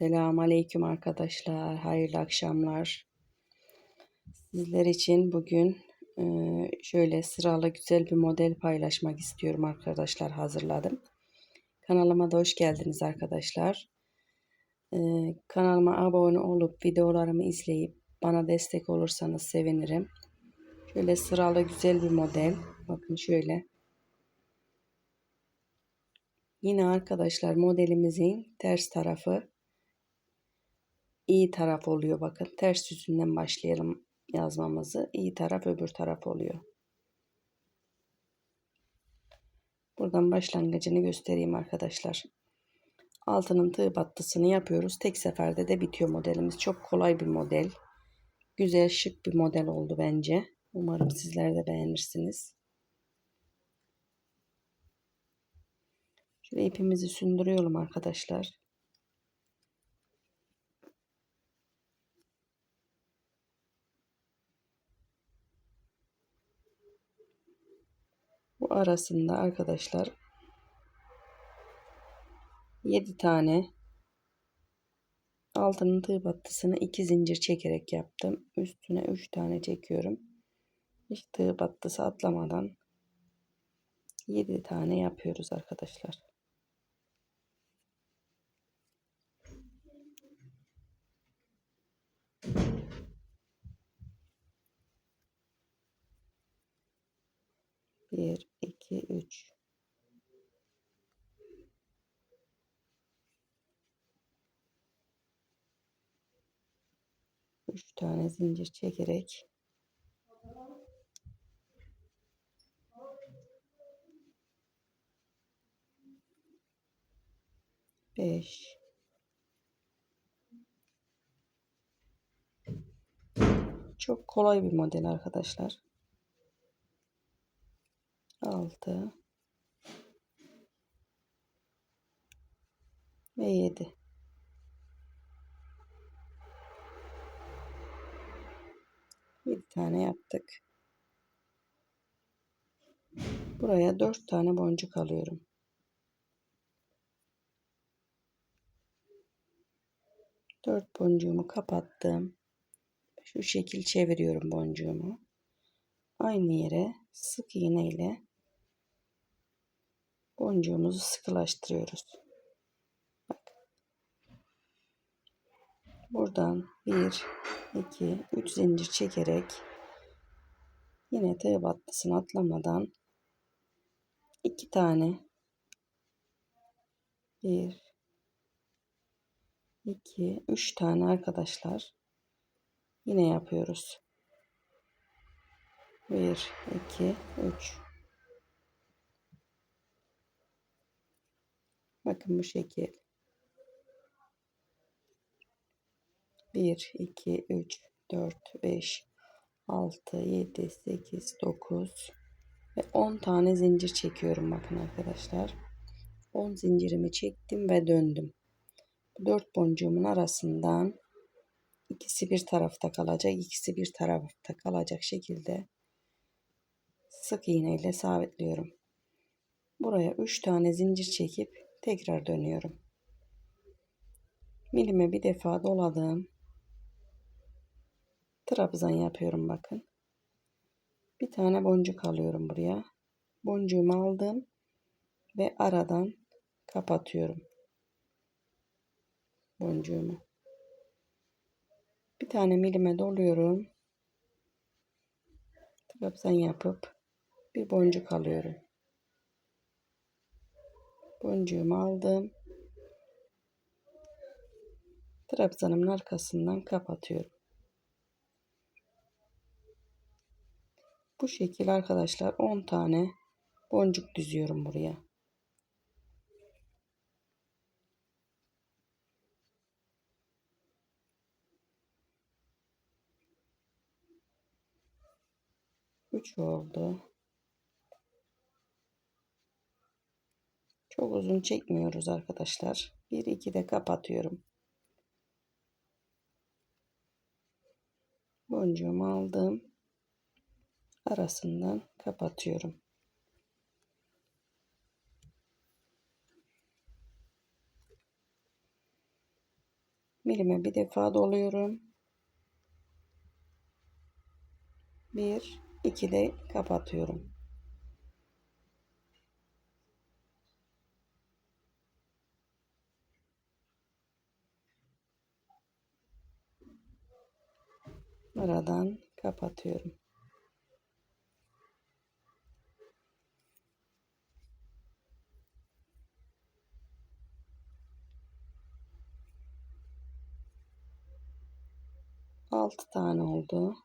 Selamun Aleyküm arkadaşlar. Hayırlı akşamlar. Sizler için bugün e, şöyle sıralı güzel bir model paylaşmak istiyorum arkadaşlar. Hazırladım. Kanalıma da hoş geldiniz arkadaşlar. E, kanalıma abone olup videolarımı izleyip bana destek olursanız sevinirim. Şöyle sıralı güzel bir model. Bakın şöyle. Yine arkadaşlar modelimizin ters tarafı iyi taraf oluyor bakın. Ters yüzünden başlayalım yazmamızı. İyi taraf öbür taraf oluyor. Buradan başlangıcını göstereyim arkadaşlar. Altının tığ battısını yapıyoruz. Tek seferde de bitiyor modelimiz. Çok kolay bir model. Güzel şık bir model oldu bence. Umarım sizler de beğenirsiniz. Şöyle ipimizi sündürüyorum arkadaşlar. Arasında arkadaşlar 7 tane altının tığ battısını 2 zincir çekerek yaptım. Üstüne 3 tane çekiyorum. Hiç tığ battısı atlamadan 7 tane yapıyoruz arkadaşlar. Bir, iki, üç. Üç tane zincir çekerek beş çok kolay bir model arkadaşlar. 6 ve 7. Bir tane yaptık. Buraya dört tane boncuk alıyorum. Dört boncuğumu kapattım. Şu şekil çeviriyorum boncuğumu. Aynı yere sık iğne ile boncuğumuzu sıkılaştırıyoruz. Bak. Buradan 1, 2, 3 zincir çekerek yine tığ battısını atlamadan iki tane 1 2 3 tane arkadaşlar yine yapıyoruz. 1 2 3 Bakın bu şekil. 1, 2, 3, 4, 5, 6, 7, 8, 9 ve 10 tane zincir çekiyorum bakın arkadaşlar. 10 zincirimi çektim ve döndüm. 4 boncuğumun arasından ikisi bir tarafta kalacak, ikisi bir tarafta kalacak şekilde sık iğne ile sabitliyorum. Buraya 3 tane zincir çekip Tekrar dönüyorum. Milime bir defa doladım. Trabzan yapıyorum bakın. Bir tane boncuk alıyorum buraya. Boncuğumu aldım ve aradan kapatıyorum. Boncuğumu. Bir tane milime doluyorum. Trabzan yapıp bir boncuk alıyorum. Boncuğumu aldım. Trabzanımın arkasından kapatıyorum. Bu şekil arkadaşlar 10 tane boncuk düzüyorum buraya. Üç oldu. Çok uzun çekmiyoruz arkadaşlar. Bir iki de kapatıyorum. Boncuğumu aldım. Arasından kapatıyorum. milime bir defa doluyorum. Bir, iki de kapatıyorum. Aradan kapatıyorum. Altı tane oldu.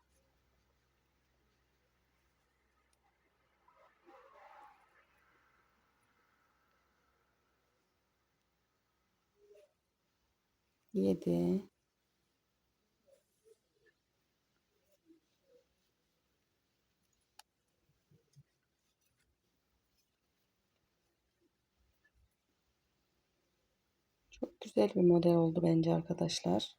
Yedi. Çok güzel bir model oldu bence arkadaşlar.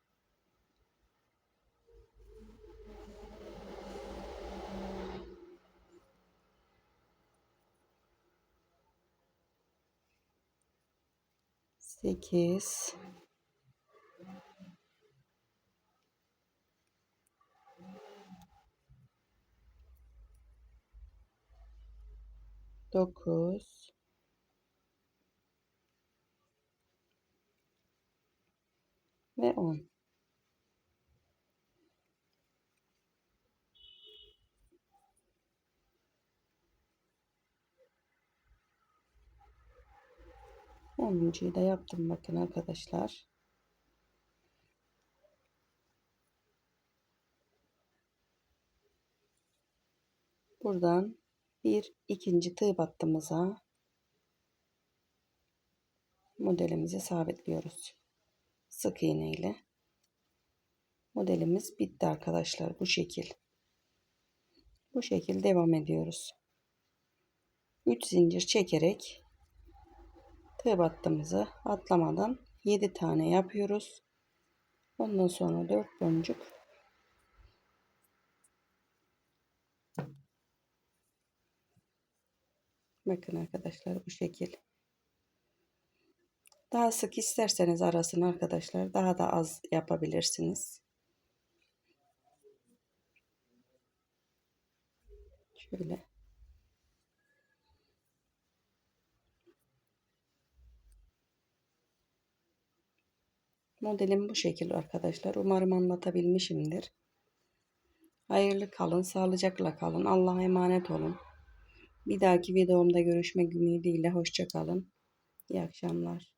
Sekiz. Dokuz. Ve on. Onuncuyu da yaptım bakın arkadaşlar. Buradan bir ikinci tığ battığımıza modelimizi sabitliyoruz. Sık iğne ile. Modelimiz bitti arkadaşlar bu şekil. Bu şekil devam ediyoruz. 3 zincir çekerek tığ battığımızı atlamadan 7 tane yapıyoruz. Ondan sonra 4 boncuk Bakın arkadaşlar bu şekil. Daha sık isterseniz arasını arkadaşlar daha da az yapabilirsiniz. Şöyle. Modelim bu şekil arkadaşlar. Umarım anlatabilmişimdir. Hayırlı kalın, sağlıcakla kalın. Allah'a emanet olun. Bir dahaki videomda görüşmek ümidiyle. Hoşçakalın. İyi akşamlar.